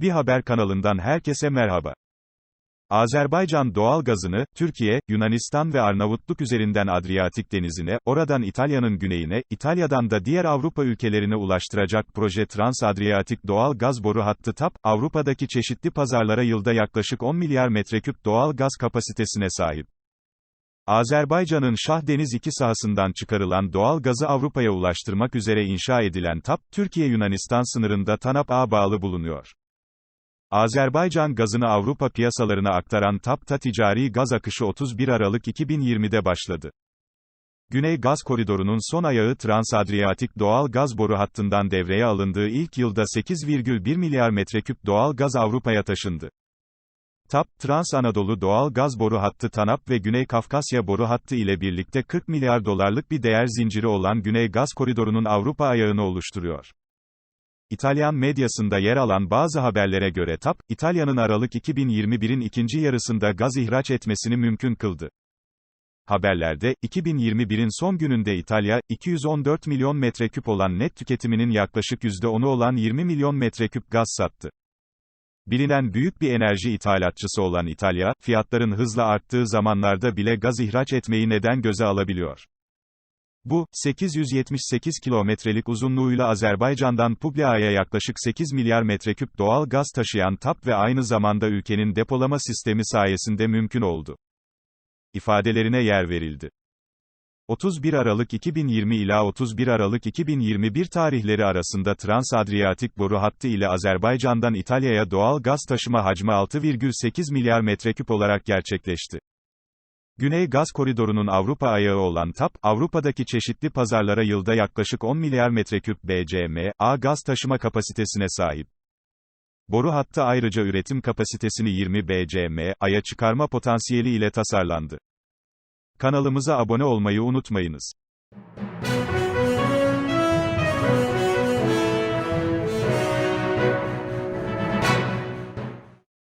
Bir haber kanalından herkese merhaba. Azerbaycan doğal gazını, Türkiye, Yunanistan ve Arnavutluk üzerinden Adriyatik denizine, oradan İtalya'nın güneyine, İtalya'dan da diğer Avrupa ülkelerine ulaştıracak proje Trans-Adriyatik doğal gaz boru hattı TAP, Avrupa'daki çeşitli pazarlara yılda yaklaşık 10 milyar metreküp doğal gaz kapasitesine sahip. Azerbaycan'ın Şah Deniz 2 sahasından çıkarılan doğal gazı Avrupa'ya ulaştırmak üzere inşa edilen TAP, Türkiye-Yunanistan sınırında TANAP-A bağlı bulunuyor. Azerbaycan gazını Avrupa piyasalarına aktaran TAP'ta ticari gaz akışı 31 Aralık 2020'de başladı. Güney Gaz Koridoru'nun son ayağı Transadriyatik doğal gaz boru hattından devreye alındığı ilk yılda 8,1 milyar metreküp doğal gaz Avrupa'ya taşındı. TAP, Trans Anadolu doğal gaz boru hattı TANAP ve Güney Kafkasya boru hattı ile birlikte 40 milyar dolarlık bir değer zinciri olan Güney Gaz Koridoru'nun Avrupa ayağını oluşturuyor. İtalyan medyasında yer alan bazı haberlere göre TAP, İtalya'nın Aralık 2021'in ikinci yarısında gaz ihraç etmesini mümkün kıldı. Haberlerde, 2021'in son gününde İtalya, 214 milyon metreküp olan net tüketiminin yaklaşık %10'u olan 20 milyon metreküp gaz sattı. Bilinen büyük bir enerji ithalatçısı olan İtalya, fiyatların hızla arttığı zamanlarda bile gaz ihraç etmeyi neden göze alabiliyor. Bu, 878 kilometrelik uzunluğuyla Azerbaycan'dan Publia'ya yaklaşık 8 milyar metreküp doğal gaz taşıyan TAP ve aynı zamanda ülkenin depolama sistemi sayesinde mümkün oldu. İfadelerine yer verildi. 31 Aralık 2020 ila 31 Aralık 2021 tarihleri arasında Trans-Adriyatik boru hattı ile Azerbaycan'dan İtalya'ya doğal gaz taşıma hacmi 6,8 milyar metreküp olarak gerçekleşti. Güney Gaz Koridoru'nun Avrupa ayağı olan TAP, Avrupa'daki çeşitli pazarlara yılda yaklaşık 10 milyar metreküp BCM, A gaz taşıma kapasitesine sahip. Boru hattı ayrıca üretim kapasitesini 20 BCM, A'ya çıkarma potansiyeli ile tasarlandı. Kanalımıza abone olmayı unutmayınız.